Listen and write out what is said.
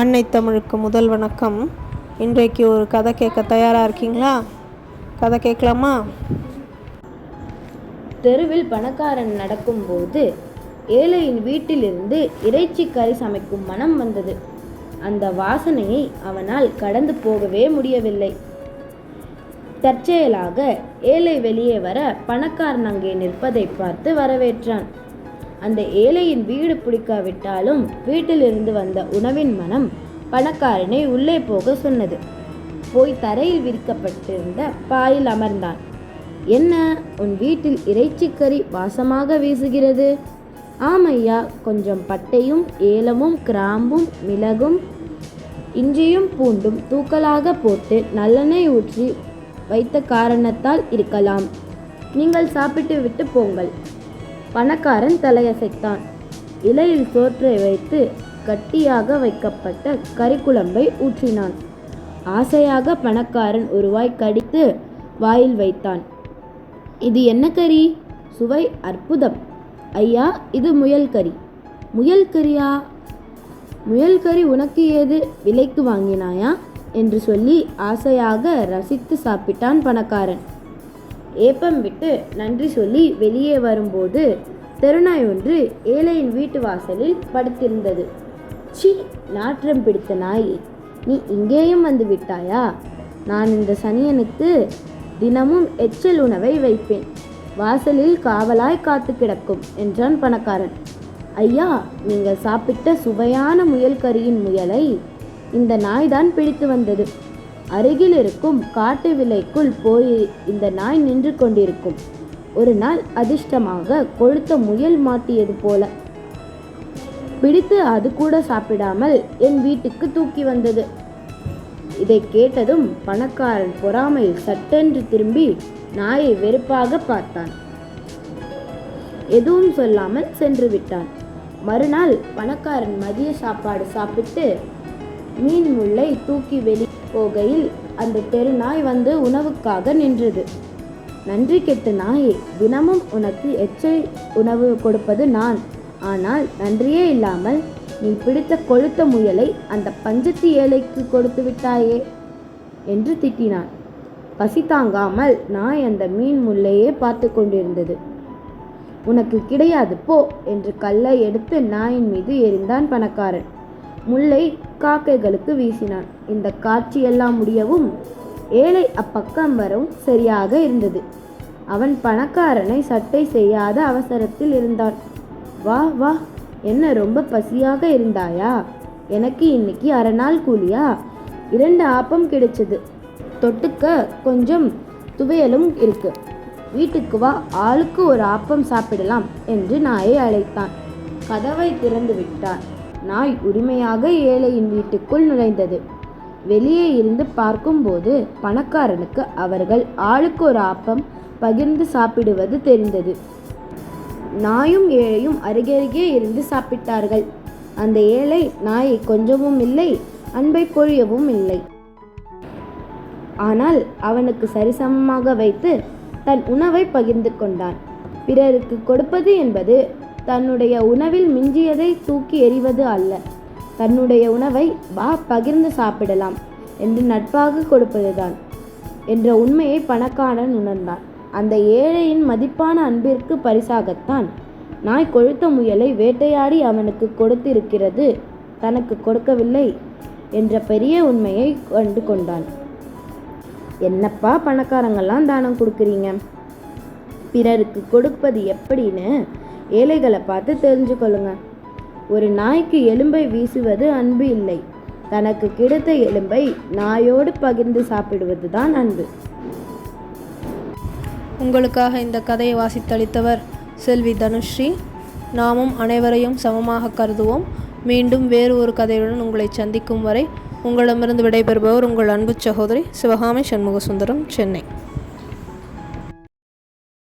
அன்னை தமிழுக்கு முதல் வணக்கம். இன்றைக்கு ஒரு கதை கேட்க தயாராக இருக்கீங்களா? கதை கேட்கலாமா? தெருவில் பணக்காரன் நடக்கும்போது ஏழையின் வீட்டிலிருந்து இறைச்சி கறி சமைக்கும் மனம் வந்தது. அந்த வாசனையை அவனால் கடந்து போகவே முடியவில்லை. தற்செயலாக ஏழை வெளியே வர பணக்காரன் அங்கே நிற்பதை பார்த்து வரவேற்றான். அந்த ஏழையின் வீடு பிடிக்காவிட்டாலும் வீட்டிலிருந்து வந்த உணவின் மனம் பணக்காரனை உள்ளே போக சொன்னது. போய் தரையில் விரிக்கப்பட்டிருந்த பாயில் அமர்ந்தான். என்ன உன் வீட்டில் இறைச்சிக்கறி வாசமாக வீசுகிறது? ஆமையா கொஞ்சம் பட்டையும் ஏலமும் கிராம்பும் மிளகும் இஞ்சியும் பூண்டும் தூக்கலாக போட்டு நல்லெண்ணெய் ஊற்றி வைத்த காரணத்தால் இருக்கலாம். நீங்கள் சாப்பிட்டு விட்டு போங்கள். பணக்காரன் தலையசைத்தான். இலையில் சோற்றை வைத்து கட்டியாக வைக்கப்பட்ட கறிக்குழம்பை ஊற்றினான். ஆசையாக பணக்காரன் ஒரு வாய் கடித்து வாயில் வைத்தான். இது என்ன கறி? சுவை அற்புதம். ஐயா இது முயல் கறி. முயல் கறியா? முயல் கறி உனக்கு ஏது? விலைக்கு வாங்கினாயா? என்று சொல்லி ஆசையாக ரசித்து சாப்பிட்டான் பணக்காரன். ஏப்பம் விட்டு நன்றி சொல்லி வெளியே வரும்போது தெருநாய் ஒன்று ஏழையின் வீட்டு வாசலில் படுத்திருந்தது. சி நாற்றம் பிடித்த நாய் நீ இங்கேயும் வந்து விட்டாயா? நான் இந்த சனியனுக்கு தினமும் எச்சல் உணவை வைப்பேன். வாசலில் காவலாய் காத்து கிடக்கும் என்றான் பணக்காரன். ஐயா நீங்கள் சாப்பிட்ட சுவையான முயல் கறியின் முயலை இந்த நாய்தான் பிடித்து வந்தது. அருகில் இருக்கும் காட்டு விலைக்குள் போய் இந்த நாய் நின்று கொண்டிருக்கும். ஒரு நாள் அதிர்ஷ்டமாக கொழுத்த முயல் மாட்டியது போல. பிடித்து அது கூட சாப்பிடாமல் என் வீட்டுக்கு தூக்கி வந்தது. இதை கேட்டதும் பணக்காரன் பொறாமையில் சட்டென்று திரும்பி நாயை வெறுப்பாக பார்த்தான். எதுவும் சொல்லாமல் சென்று விட்டான். மறுநாள் பணக்காரன் மதிய சாப்பாடு சாப்பிட்டு மீன் முள்ளை தூக்கி வெளி போகையில் அந்த தெரு நாய் வந்து உணவுக்காக நின்றது. நன்றி கெட்டு நாயே தினமும் உனக்கு எச்சை உணவு கொடுப்பது நான். ஆனால் நன்றியே இல்லாமல் நீ பிடித்த கொழுத்த முயலை அந்த பஞ்சத்து ஏழைக்கு கொடுத்து விட்டாயே என்று திட்டினான். பசி தாங்காமல் நாய் அந்த மீன் முள்ளையே பார்த்து கொண்டிருந்தது. உனக்கு கிடையாது போ என்று கல்லை எடுத்து நாயின் மீது எறிந்தான் பணக்காரன். முல்லை காக்கைகளுக்கு வீசினான். இந்த காட்சியெல்லாம் முடியவும் ஏழை அப்பக்கம் வரவும் சரியாக இருந்தது. அவன் பணக்காரனை சட்டை செய்யாத அவசரத்தில் இருந்தான். வா வா என்ன ரொம்ப பசியாக இருந்தாயா? எனக்கு இன்னைக்கு அரை நாள் கூலியா? இரண்டு ஆப்பம் கிடைச்சது. தொட்டுக்க கொஞ்சம் துவையலும் இருக்கு. வீட்டுக்கு வா ஆளுக்கு ஒரு ஆப்பம் சாப்பிடலாம் என்று நாயை அழைத்தான். கதவை திறந்து விட்டான். நாய் உரிமையாக ஏழையின் வீட்டுக்குள் நுழைந்தது. வெளியே இருந்து பார்க்கும்போது பணக்காரனுக்கு அவர்கள் ஆளுக்கு ஒரு ஆப்பம் பகிர்ந்து சாப்பிடுவது தெரிந்தது. நாயும் ஏழையும் அருகருகே இருந்து சாப்பிட்டார்கள். அந்த ஏழை நாயை கொஞ்சமும் இல்லை அன்பை பொழியவும் இல்லை. ஆனால் அவனுக்கு சரிசமமாக வைத்து தன் உணவை பகிர்ந்து கொண்டான். பிறருக்கு கொடுப்பது என்பது தன்னுடைய உணவில் மிஞ்சியதை தூக்கி எறிவது அல்ல. தன்னுடைய உணவை வா பகிர்ந்து சாப்பிடலாம் என்று நட்பாக கொடுப்பதுதான் என்ற உண்மையை பணக்காரன் உணர்ந்தான். அந்த ஏழையின் மதிப்பான அன்பிற்கு பரிசாகத்தான் நாய் கொழுத்த முயலை வேட்டையாடி அவனுக்கு கொடுத்திருக்கிறது தனக்கு கொடுக்கவில்லை என்ற பெரிய உண்மையை கண்டு கொண்டான். என்னப்பா பணக்காரங்கெல்லாம் தானம் கொடுக்குறீங்க? பிறருக்கு கொடுப்பது எப்படின்னு ஏழைகளை பார்த்து தெரிஞ்சுக்கொள்ளுங்க. ஒரு நாய்க்கு எலும்பை வீசுவது அன்பு இல்லை. தனக்கு கிடைத்த எலும்பை நாயோடு பகிர்ந்து சாப்பிடுவது தான் அன்பு. உங்களுக்காக இந்த கதையை வாசித்தளித்தவர் செல்வி தனுஸ்ரீ. நாமும் அனைவரையும் சமமாக கருதுவோம். மீண்டும் வேறு ஒரு கதையுடன் உங்களை சந்திக்கும் வரை உங்களிடமிருந்து விடைபெறுபவர் உங்கள் அன்பு சகோதரி சிவகாமி சண்முகசுந்தரம் சென்னை.